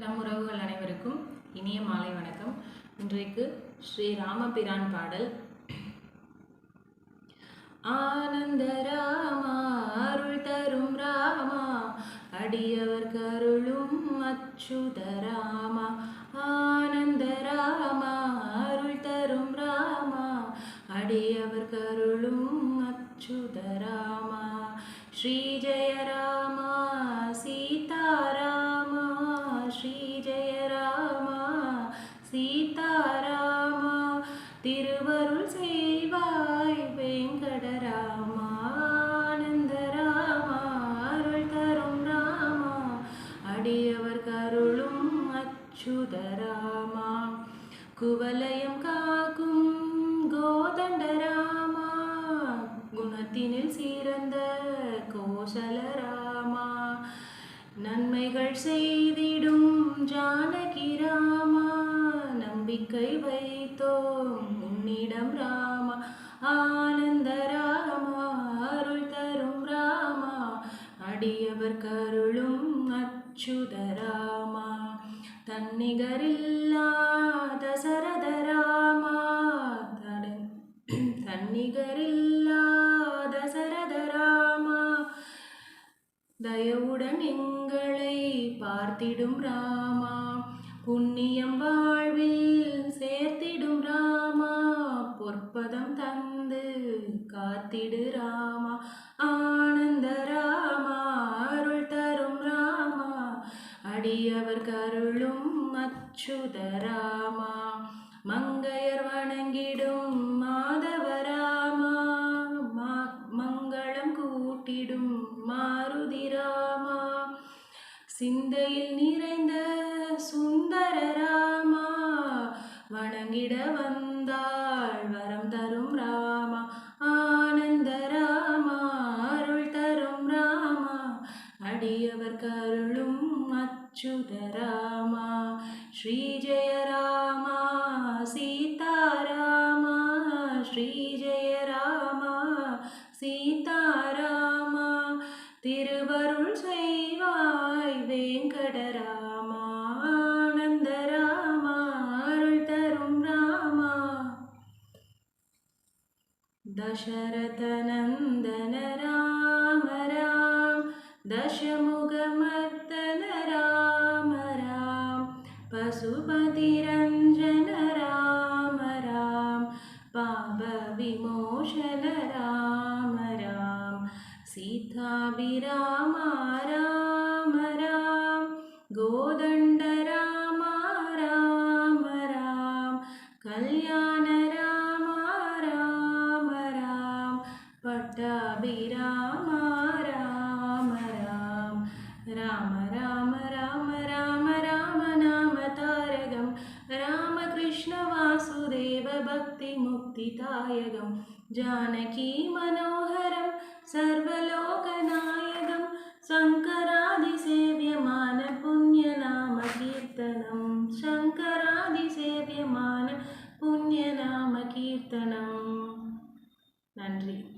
நம் உறவுகள் அனைவருக்கும் இனிய மாலை வணக்கம். இன்றைக்கு ஸ்ரீ ராமபிரான் பாடல். ஆனந்த ராமா அருள் தரும் ராமா அடியவர் கருளும் அச்சுத ராமா. ஆனந்த ராமா அருள் தரும் ராமா அடியவர் கருளும் அச்சுத ராமா. ஸ்ரீ ஜெய குவலயம் காக்கும் கோதண்டராமா குணத்தினில் சிறந்த கோசலராமா. நன்மைகள் செய்திடும் ஜானகி ராமா நம்பிக்கை வைத்தோம் உன்னிடம் ராமா. ஆனந்த ராமா அருள் தரும் ராமா அடியவர் கருளும் அச்சுத ராமா. தன்னிகரில்லா தசரத ராமா தன்னிகரில்லா தசரத ராமா தயவுடன் எங்களை பார்த்திடும் ராமா. புண்ணியம் வாழ்வில் சேர்த்திடும் ராமா பொற்பதம் தந்து காத்திடு ராமா. அடியவர் கருளும் அச்சுதராமா மங்கையர் வணங்கிடும் மாதவராமா மங்களம் கூட்டிடும் மாருதிராமா சிந்தையில் நிறைந்த சுந்தர ராமா வணங்கிட வந்தாள் வரம் தரும் ராமா. அடியவர் கருளும் அச்சுத ராமா ஸ்ரீ ஜெய ராமா சீதாராமா ஸ்ரீ ஜெய ராமா சீதாராமா திருவருள் செய்வாய் வேங்கடராமா ஆனந்த ராமா அருள் தரும் ராமா दशरथनन्दन राम राम दशमुखमर्दन राम राम पशुपतिरञ्जन राम राम पापविमोचन राम राम सीताभिराम राम ராம ராம ராம ராம ராம நாம தாரகம். ராமகிருஷ்ண வாசுதேவ பக்தி முக்தி தாயகம். ஜானகி மனோகரம் சர்வலோகநாயகம் சங்கராதிசேவியமான புண்ணியநாம கீர்த்தனம். சங்கராதிசேவியமான புண்ணியநாம கீர்த்தனம். நன்றி.